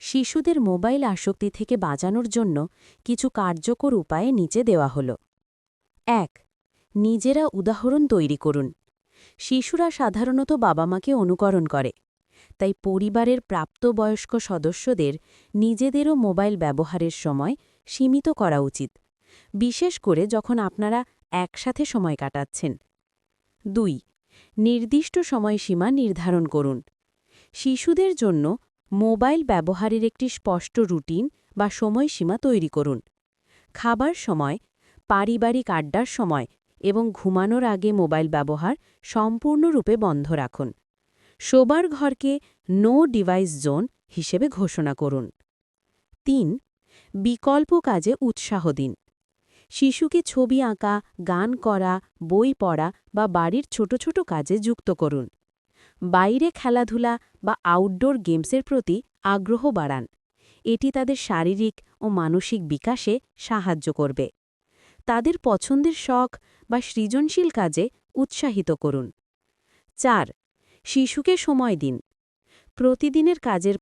শিশুদের মোবাইল আসক্তি থেকে বাঁচানোর জন্য কিছু কার্যকর উপায়ে নিচে দেওয়া হল। এক, নিজেরা উদাহরণ তৈরি করুন। শিশুরা সাধারণত বাবা মাকে অনুকরণ করে। তাই পরিবারের প্রাপ্তবয়স্ক সদস্যদের নিজেদেরও মোবাইল ব্যবহারের সময় সীমিত করা উচিত, বিশেষ করে যখন আপনারা একসাথে সময় কাটাচ্ছেন। দুই, নির্দিষ্ট সময়সীমা নির্ধারণ করুন। শিশুদের জন্য মোবাইল ব্যবহারের একটি স্পষ্ট রুটিন বা সময়সীমা তৈরি করুন। খাবার সময়, পারিবারিক আড্ডার সময় এবং ঘুমানোর আগে মোবাইল ব্যবহার সম্পূর্ণরূপে বন্ধ রাখুন। শোবার ঘরকে নো ডিভাইস জোন হিসেবে ঘোষণা করুন। তিন, বিকল্প কাজে উৎসাহ দিন। শিশুকে ছবি আঁকা, গান করা, বই পড়া বা বাড়ির ছোট ছোট কাজে যুক্ত করুন। বাইরে খেলাধুলা বা আউটডোর গেমসের প্রতি আগ্রহ বাড়ান। এটি তাদের শারীরিক ও মানসিক বিকাশে সাহায্য করবে। তাদের পছন্দের শখ বা সৃজনশীল কাজে উৎসাহিত করুন। চার, শিশুকে সময় দিন। প্রতিদিনের কাজের